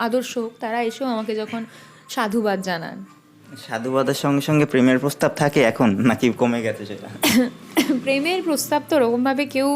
আদর্শ হোক তারা এসেও আমাকে যখন সাধুবাদ জানান। সাধুবাদের সঙ্গে সঙ্গে প্রেমের প্রস্তাব থাকে এখন নাকি কমে গেছে সেটা? প্রেমের প্রস্তাব তো ওরকমভাবে কেউ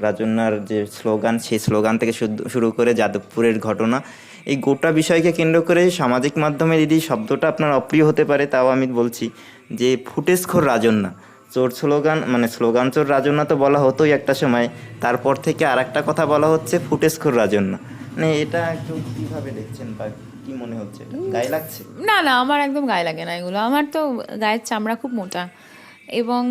রাজন্যার যে স্লোগান সেই স্লোগান থেকে শুরু করে যাদবপুরের ঘটনা এই গোটা বিষয়কে কেন্দ্র করে সামাজিক মাধ্যমে যদি শব্দটা আপনার অপ্রিয় হতে পারে তাও আমি বলছি যে ফুটেজখোর রাজন্যা। চোর স্লোগান মানে স্লোগান চোর রাজন্যা তো বলা হতোই একটা সময় তারপর থেকে আর একটা কথা বলা হচ্ছে ফুটেজখোর রাজন্যা। মানে এটা একটু কীভাবে দেখছেন বা কি মনে হচ্ছে? গায়ে লাগছে? না না আমার একদম গায়ে লাগে না এগুলো। আমার তো গায়ের চামড়া খুব মোটা। এবং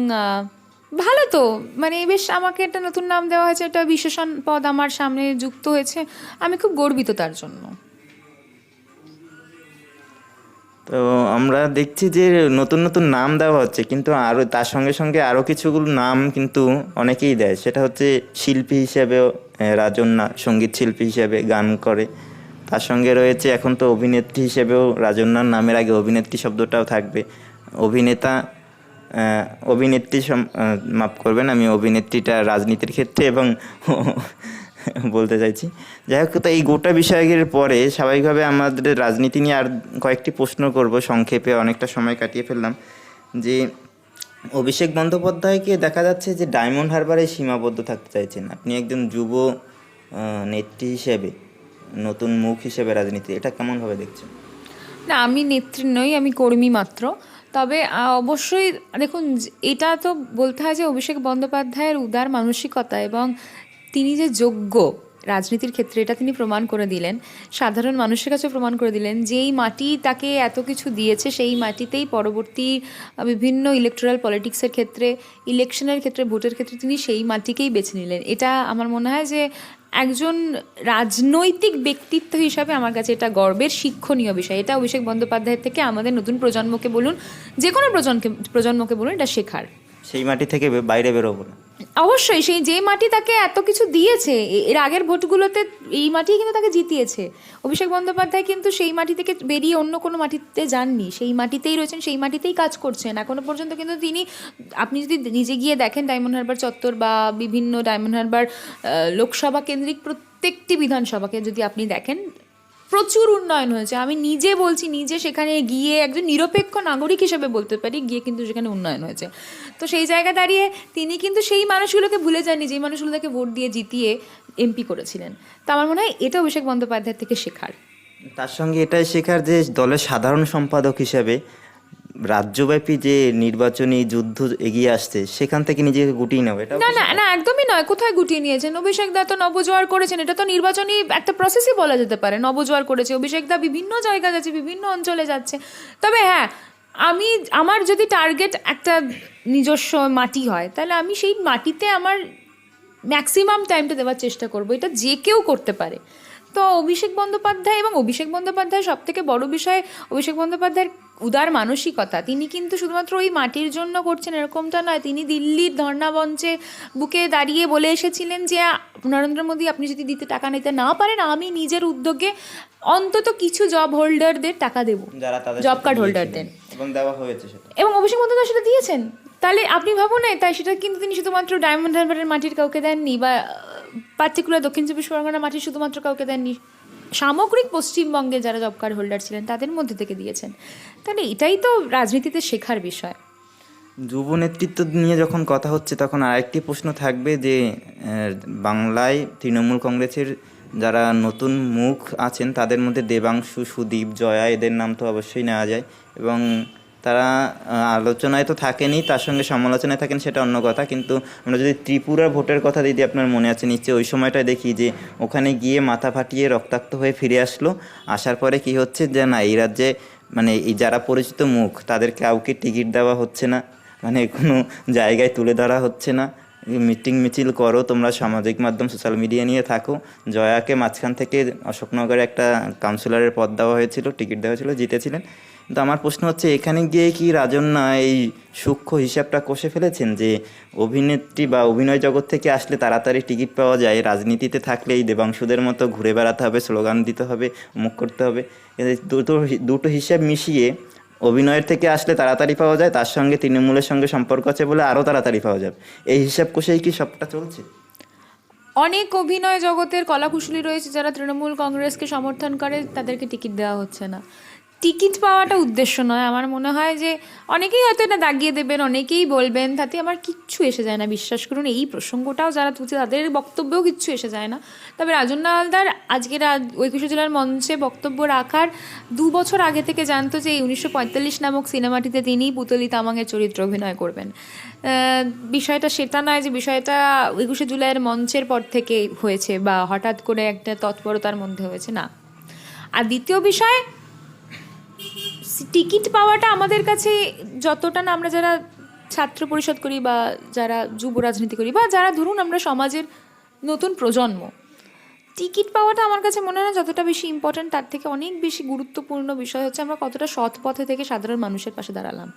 ভালো তো। মানে বেশ আমাকে একটা নতুন নাম দেওয়া হয়েছে একটা বিশেষণ পদ আমার সামনে যুক্ত হয়েছে। আমি খুব গর্বিত তার জন্য। তো আমরা দেখছি যে নতুন নতুন নাম দেওয়া হচ্ছে কিন্তু আরও তার সঙ্গে সঙ্গে আরও কিছুগুলো নাম কিন্তু অনেকেই দেয়। সেটা হচ্ছে শিল্পী হিসেবেও রাজন্যা সংগীত শিল্পী হিসেবে গান করে। তার সঙ্গে রয়েছে এখন তো অভিনেত্রী হিসেবেও রাজন্যার নামের আগে অভিনেত্রী শব্দটাও থাকবে। অভিনেতা অভিনেত্রী মাফ করবেন, আমি অভিনেত্রীটা রাজনীতির ক্ষেত্রে এবং বলতে চাইছি। যাই হোক, তো এই গোটা বিষয়ের পরে স্বাভাবিকভাবে আমাদের রাজনীতি নিয়ে আর কয়েকটি প্রশ্ন করব। সংক্ষেপে অনেকটা সময় কাটিয়ে ফেললাম যে অভিষেক বন্দ্যোপাধ্যায়কে দেখা যাচ্ছে যে ডায়মন্ড হারবারে সীমাবদ্ধ থাকতে চাইছেন। আপনি একজন যুব নেত্রী হিসেবে, নতুন মুখ হিসেবে রাজনীতি, এটা কেমনভাবে দেখছেন? না, আমি নেত্রী নই, আমি কর্মী মাত্র। তবে অবশ্যই, দেখুন, এটা তো বলতে হয় যে অভিষেক বন্দ্যোপাধ্যায়ের উদার মানসিকতা এবং তিনি যে যোগ্য রাজনীতির ক্ষেত্রে এটা তিনি প্রমাণ করে দিলেন। সাধারণ মানুষের কাছে প্রমাণ করে দিলেন যেই মাটি তাকে এত কিছু দিয়েছে, সেই মাটিতেই পরবর্তী বিভিন্ন ইলেকট্রাল পলিটিক্সের ক্ষেত্রে ইলেকশনের ক্ষেত্রে ভোটের ক্ষেত্রে তিনি সেই মাটিকেই বেছে নিলেন। এটা আমার মনে হয় যে একজন রাজনৈতিক ব্যক্তিত্ব হিসাবে আমার কাছে এটা গর্বের শিক্ষণীয় বিষয়। এটা অভিষেক বন্দ্যোপাধ্যায়ের থেকে আমাদের নতুন প্রজন্মকে বলুন, যে কোনো প্রজন্মকে প্রজন্মকে বলুন, এটা শেখার। সেই মাটি থেকে বাইরে বেরোবো না। অবশ্যই, সেই যে মাটি তাকে এত কিছু দিয়েছে এর আগের ভোটগুলোতে এই মাটি কিন্তু তাকে জিতিয়েছে। অভিষেক বন্দ্যোপাধ্যায় কিন্তু সেই মাটি থেকে বেরিয়ে অন্য কোনো মাটিতে যাননি। সেই মাটিতেই রয়েছেন, সেই মাটিতেই কাজ করছেন। এখনও পর্যন্ত কিন্তু তিনি, আপনি যদি নিজে গিয়ে দেখেন ডায়মন্ড হারবার চত্বর বা বিভিন্ন ডায়মন্ড হারবার লোকসভা কেন্দ্রিক প্রত্যেকটি বিধানসভাকে যদি আপনি দেখেন প্রচুর উন্নয়ন হয়েছে। আমি নিজে বলছি, নিজে সেখানে গিয়ে একজন নিরপেক্ষ নাগরিক হিসেবে বলতে পারি, গিয়ে কিন্তু সেখানে উন্নয়ন হয়েছে। তো সেই জায়গা দাঁড়িয়ে তিনি কিন্তু সেই মানুষগুলোকে ভুলে যাননি, যেই মানুষগুলো তাকে ভোট দিয়ে জিতিয়ে এমপি করেছিলেন। তা আমার মনে হয় এটা অভিষেক বন্দ্যোপাধ্যায়ের থেকে শেখার। তার সঙ্গে এটাই শেখার যে দলের সাধারণ সম্পাদক হিসেবে রাজ্যব্যাপী যে নির্বাচনী যুদ্ধ এগিয়ে আসছে সেখান থেকে নিজেকে গুটিয়ে নেবে এটা না না না একদমই নয় কোথায় গুটিয়ে নিয়েছেন? অভিষেক দা তো নবজোয়ার করেছেন এটা তো নির্বাচনী একটা প্রসেসই বলা যেতে পারে নবজোয়ার করেছে অভিষেক দা বিভিন্ন জায়গা যাচ্ছে বিভিন্ন অঞ্চলে যাচ্ছে। তবে হ্যাঁ আমি আমার যদি টার্গেট একটা নিজস্ব মাটি হয় তাহলে আমি সেই মাটিতে আমার ম্যাক্সিমাম টাইমটা দেওয়ার চেষ্টা করব এটা যে কেউ করতে পারে। তো অভিষেক বন্দ্যোপাধ্যায় এবং অভিষেক বন্দ্যোপাধ্যায় সব থেকে বড় বিষয় অভিষেক বন্দ্যোপাধ্যায়ের উদার মানসিকতা। তিনি কিন্তু শুধুমাত্র ওই মাটির জন্য করছেন এরকমটা নয় তিনি দিল্লির ধর্ণা মঞ্চে বুকে দাঁড়িয়ে বলে এসেছিলেন যে নরেন্দ্র মোদী আপনি যদি দিতে টাকা নিতে না পারেন আমি নিজের উদ্যোগে অন্তত কিছু জব হোল্ডারদের টাকা দেবো জব কার্ড হোল্ডারদের এবং দেওয়া হয়েছে এবং অভিষেক বন্দ্যোপাধ্যায় সেটা দিয়েছেন। তাহলে আপনি ভাবুন না তাই সেটা কিন্তু তিনি শুধুমাত্র ডায়মন্ড হারবারের মাটির কাউকে দেননি বা পার্টিকুলার দক্ষিণ চব্বিশ পরগনা মাটির শুধুমাত্র কাউকে দেননি, সামগ্রিক পশ্চিমবঙ্গে যারা জব কার্ড হোল্ডার ছিলেন, তাদের মধ্যে থেকে দিয়েছেন। তাহলে এটাই তো রাজনীতিতে শেখার বিষয়। যুব নেতৃত্ব নিয়ে যখন কথা হচ্ছে, তখন আরেকটি প্রশ্ন থাকবে যে বাংলায় তৃণমূল কংগ্রেসের যারা নতুন মুখ আছেন, তাদের মধ্যে দেবাংশু, সুদীপ, জয়া, এদের নাম তো অবশ্যই নেওয়া যায়। এবং তারা আলোচনায় তো থাকেনি, তার সঙ্গে সমালোচনায় থাকেন সেটা অন্য কথা, কিন্তু আমরা যদি ত্রিপুরা ভোটের কথা দিদি আপনার মনে আছে, নিশ্চয়ই ওই সময়টায় দেখি যে ওখানে গিয়ে মাথা ফাটিয়ে রক্তাক্ত হয়ে ফিরে আসলো, আসার পরে কি হচ্ছে যে না, এই রাজ্যে মানে এই যারা পরিচিত মুখ, তাদের কাউকে টিকিট দেওয়া হচ্ছে না মানে কোনো জায়গায় তুলে ধরা হচ্ছে না, মিটিং মিছিল করো, তোমরা সামাজিক মাধ্যম, সোশ্যাল মিডিয়া নিয়ে থাকো, জয়াকে মাঝখান থেকে অশোকনগরে একটা কাউন্সিলরের পদ দেওয়া হয়েছিল, টিকিট দেওয়া হয়েছিল, জিতেছিলেন কিন্তু আমার প্রশ্ন হচ্ছে, এখানে গিয়ে কি রাজন্যা এই সূক্ষ্ম হিসাবটা কষে ফেলেছেন যে অভিনেত্রী বা অভিনয় জগৎ থেকে আসলে তাড়াতাড়ি টিকিট পাওয়া যায়? রাজনীতিতে থাকলে এই দেবাংশুদের মতো ঘুরে বেড়াতে হবে, স্লোগান দিতে হবে, মুখ করতে হবে। দুটো দুটো হিসাব মিশিয়ে অভিনয়ের থেকে আসলে তাড়াতাড়ি পাওয়া যায়, তার সঙ্গে তৃণমূলের সঙ্গে সম্পর্ক আছে বলে আরও তাড়াতাড়ি পাওয়া যাবে। এই হিসাব কষেই কি সবটা চলছে? অনেক অভিনয় জগতের কলাকুশলী রয়েছে যারা তৃণমূল কংগ্রেসকে সমর্থন করে, তাদেরকে টিকিট দেওয়া হচ্ছে না। টিকিট পাওয়াটা উদ্দেশ্য নয়। আমার মনে হয় যে অনেকেই হয়তো এটা দাগিয়ে দেবেন, অনেকেই বলবেন, তাতে আমার কিচ্ছু এসে যায় না। বিশ্বাস করুন, এই প্রসঙ্গটাও যারা তুলছে, তাদের বক্তব্যেও কিচ্ছু এসে যায় না। তবে রাজন্না হালদার আজকে রা- ঐকুশে জেলার মঞ্চে বক্তব্য রাখার দু বছর আগে থেকে জানতো যে এই উনিশশো পঁয়তাল্লিশ নামক সিনেমাটিতে তিনি পুতলি তামাংয়ের চরিত্র অভিনয় করবেন। বিষয়টা সেটা নয় যে বিষয়টা একুশে জুলাইয়ের মঞ্চের পর থেকে হয়েছে বা হঠাৎ করে একটা তৎপরতার মধ্যে হয়েছে, না। আর দ্বিতীয় বিষয় টিকিট পাওয়াটা আমাদের কাছে যতটা না, আমরা যারা ছাত্র পরিষদ করি বা যারা যুব রাজনীতি করি বা যারা ধরুন আমরা সমাজের নতুন প্রজন্ম টিকিট পাওয়াটা আমার কাছে মনে হয় যতটা বেশি ইম্পর্ট্যান্ট তার থেকে অনেক বেশি গুরুত্বপূর্ণ বিষয় হচ্ছে আমরা কতটা সৎ পথে থেকে সাধারণ মানুষের পাশে দাঁড়ালাম।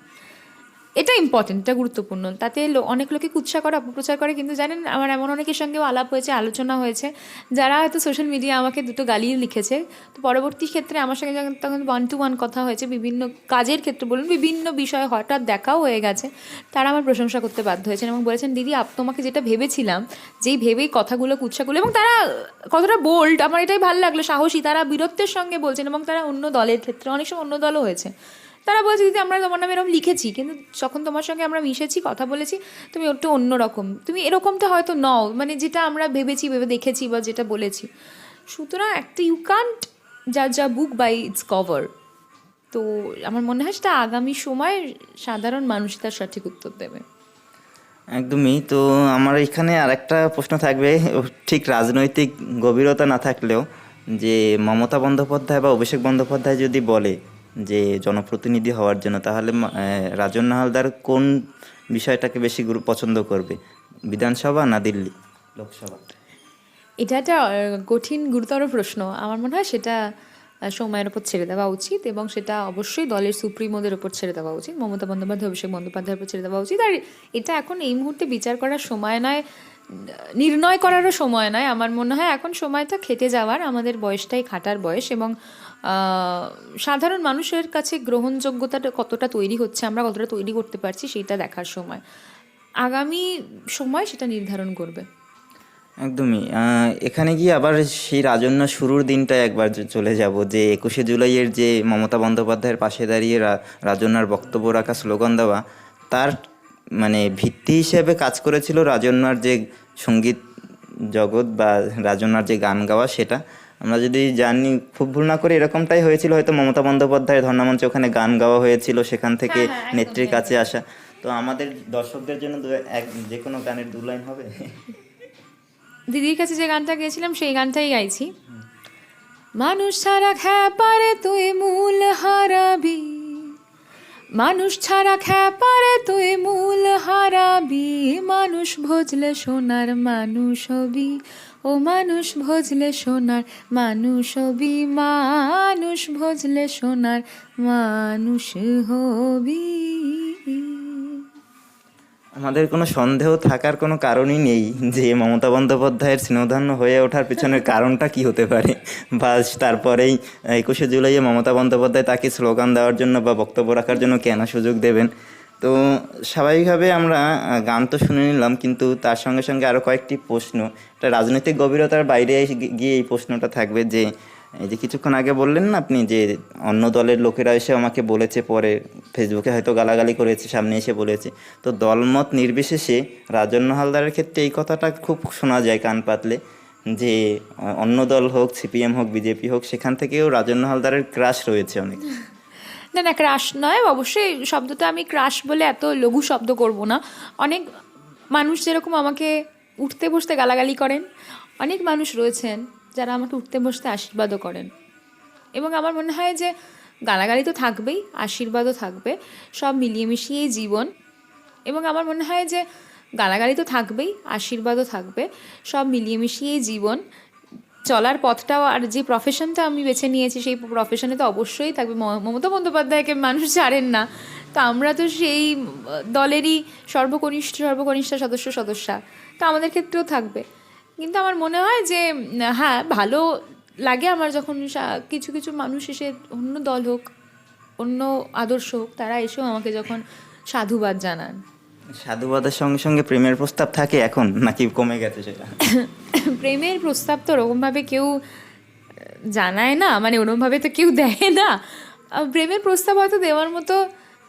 এটা ইম্পর্টেন্ট এটা গুরুত্বপূর্ণ। তাতে অনেক লোকে কুৎসা করে, অপপ্রচার করে, কিন্তু জানেন, আমার এমন অনেকের সঙ্গেও আলাপ হয়েছে, আলোচনা হয়েছে, যারা হয়তো সোশ্যাল মিডিয়া আমাকে দুটো গালিও লিখেছে। তো পরবর্তী ক্ষেত্রে আমার সঙ্গে তখন ওয়ান টু ওয়ান কথা হয়েছে, বিভিন্ন কাজের ক্ষেত্রে বলুন, বিভিন্ন বিষয়ে হঠাৎ দেখাও হয়ে গেছে, তারা আমার প্রশংসা করতে বাধ্য হয়েছেন এবং বলেছেন, দিদি, আপ, তোমাকে যেটা ভেবেছিলাম, যেই ভেবেই কথাগুলো কুৎসাগুলো এবং তারা কতটা বোল্ড আমার এটাই ভালো লাগল, সাহসী, তারা বীরত্বের সঙ্গে বলছেন এবং তারা অন্য দলের ক্ষেত্রে, অনেক সময় অন্য দলও হয়েছে। তারা বলছে, দিদি, আমরা তোমার নামে এরকম লিখেছি, কিন্তু যখন তোমার সঙ্গে আমরা মিশেছি, কথা বলেছি, তুমি একটু অন্যরকম। তুমি এরকমটা হয়তো নও মানে যেটা আমরা ভেবেছি, ভেবে দেখেছি বা যেটা বলেছি। সুতরাং একটা ইউ কান্ট যা যা বুক বাই ইটস কভার তো আমার মনে হয় সেটা আগামী সময় সাধারণ মানুষ তার সঠিক উত্তর দেবে। একদমই। তো আমার এখানে আরেকটা প্রশ্ন থাকবে, ঠিক রাজনৈতিক গভীরতা না থাকলেও যে মমতা বন্দ্যোপাধ্যায় বা অভিষেক বন্দ্যোপাধ্যায় যদি বলে যে জনপ্রতিনিধি হওয়ার জন্য, তাহলে রাজন্য হালদার কোন বিষয়টাকে বেশি পছন্দ করবে? বিধানসভা না দিল্লি? লোকসভা? এটা একটা কঠিন, গুরুতর প্রশ্ন। আমার মনে হয় সেটা সময়ের ওপর ছেড়ে দেওয়া উচিত এবং সেটা অবশ্যই দলের সুপ্রিমোদের ওপর ছেড়ে দেওয়া উচিত। মমতা বন্দ্যোপাধ্যায়, অভিষেক বন্দ্যোপাধ্যায়ের উপর ছেড়ে দেওয়া উচিত। আর এটা এখন এই মুহূর্তে বিচার করার সময় নয়। নির্ণয় করারও সময় নয় আমার মনে হয় এখন সময়টা খেটে যাওয়ার, আমাদের বয়সটাই খাটার বয়স এবং সাধারণ মানুষের কাছে গ্রহণযোগ্যতাটা কতটা তৈরি হচ্ছে, আমরা কতটা তৈরি করতে পারছি সেটা দেখার সময়। আগামী সময় সেটা নির্ধারণ করবে। একদমই। এখানে গিয়ে আবার সেই রাজন্য শুরুর দিনটা একবার চলে যাব, যে একুশে জুলাইয়ের যে মমতা বন্দ্যোপাধ্যায়ের পাশে দাঁড়িয়ে রাজন্যার বক্তব্য রাখা, স্লোগান দেওয়া, তার মানে ভিত্তি হিসেবে কাজ করেছিল রাজন্যার যে সংগীত জগৎ বা রাজন্যার যে গান গাওয়া সেটা। আমরা যদি জানি খুব ভুল না করে এরকমটাই হয়েছিল। হয়তো মমতা বন্দ্যোপাধ্যায়ের ধর্ণামঞ্চে ওখানে গান গাওয়া হয়েছিল সেখান থেকে নেত্রীর কাছে আসা। তো আমাদের দর্শকদের জন্য এক যে কোনো গানের দু লাইন হবে। দিদির কাছে যে গানটা গেয়েছিলাম সেই গানটাই গাইছি। মানুষ ছাড়া খ্যাপারে তুই মূল হারাবি। মানুষ ছাড়া খ্যাপারে তুই মূল হারাবি। মানুষ ভজলে সোনার মানুষ হবি। ও মানুষ ভজলে সোনার মানুষ হবি। মানুষ ভজলে সোনার মানুষ হবি। আমাদের কোনো সন্দেহ থাকার কোনো কারণই নেই যে মমতা বন্দ্যোপাধ্যায়ের স্নেহধন্য হয়ে ওঠার পিছনের কারণটা কি হতে পারে। বা তারপরেই একুশে জুলাইয়ে মমতা বন্দ্যোপাধ্যায় তাকে স্লোগান দেওয়ার জন্য বা বক্তব্য রাখার জন্য কেন সুযোগ দেবেন? তো স্বাভাবিকভাবে আমরা গান তো শুনে নিলাম কিন্তু তার সঙ্গে সঙ্গে আরও কয়েকটি প্রশ্ন। এটা রাজনৈতিক গভীরতার বাইরে গিয়ে এই প্রশ্নটা থাকবে যে এই যে কিছুক্ষণ আগে বললেন না আপনি যে অন্য দলের লোকেরা এসে আমাকে বলেছে পরে ফেসবুকে হয়তো গালাগালি করেছে, সামনে এসে বলেছে। তো দলমত নির্বিশেষে রাজন্য হালদারের ক্ষেত্রে এই কথাটা খুব শোনা যায় কান পাতলে, যে অন্য দল হোক, সিপিএম হোক, বিজেপি হোক, সেখান থেকেও রাজন্য হালদারের ক্রাশ রয়েছে অনেক। না না, ক্রাশ নয়, অবশ্যই শব্দটা আমি ক্রাশ বলে এত লঘু শব্দ করব না। অনেক মানুষ যেরকম আমাকে উঠতে বসতে গালাগালি করেন, অনেক মানুষ রয়েছেন। যারা আমাকে উঠতে বসতে আশীর্বাদও করেন। এবং আমার মনে হয় যে গালাগালি তো থাকবেই, আশীর্বাদও থাকবে, সব মিলিয়ে মিশিয়েই জীবন। এবং আমার মনে হয় যে গালাগালি তো থাকবেই, আশীর্বাদও থাকবে, সব মিলিয়ে মিশিয়েই জীবন। চলার পথটাও আর যে প্রফেশনটা আমি বেছে নিয়েছি, সেই প্রফেশনে তো অবশ্যই থাকবে। মমতা বন্দ্যোপাধ্যায়কে মানুষ ছাড়েন না। তো আমরা তো সেই দলেরই সর্বকনিষ্ঠ সর্বকনিষ্ঠ সদস্য, সদস্যা। তো আমাদের ক্ষেত্রেও থাকবে। কিন্তু আমার মনে হয় যে হ্যাঁ ভালো লাগে আমার যখন কিছু কিছু মানুষ এসে অন্য দল হোক অন্য আদর্শ হোক তারা এসেও আমাকে যখন সাধুবাদ জানান। সাধুবাদের সঙ্গে সঙ্গে প্রেমের প্রস্তাব থাকে এখন নাকি কমে গেছে সেটা? প্রেমের প্রস্তাব তো ওরকমভাবে কেউ জানায় না মানে ওরকমভাবে তো কেউ দেয় না। প্রেমের প্রস্তাব হয়তো দেওয়ার মতো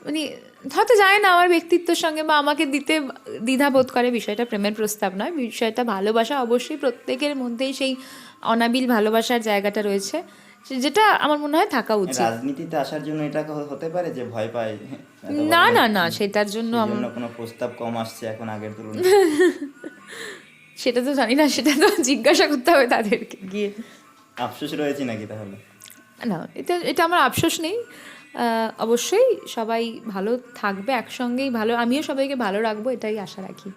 মানে হয়তো যায় না আমার ব্যক্তিত্বের সঙ্গে বা আমাকে দিতে দ্বিধাবোধ করে বিষয়টা প্রেমের প্রস্তাব নয়। বিষয়টা ভালোবাসা অবশ্যই প্রত্যেকের মধ্যেই সেই অনাবিল ভালোবাসার জায়গাটা রয়েছে। যেটা আমার মনে হয় থাকা উচিত। রাজনীতিতে আসার জন্য এটা হতে পারে যে ভয় পায়? না না না সেটার জন্য আমার কোনো প্রস্তাব কম আসছে এখন আগের তুলনায়? সেটা তো জানি না সেটা তো জিজ্ঞাসা করতে হবে তাদেরকে গিয়ে। আফসোস রয়েছে নাকি তাহলে? না এটা এটা আমার আফসোস নেই। অবশ্যই সবাই ভালো থাকবে একসঙ্গেই ভালো আমিও সবাইকে ভালো রাখব এটাই আশা রাখি।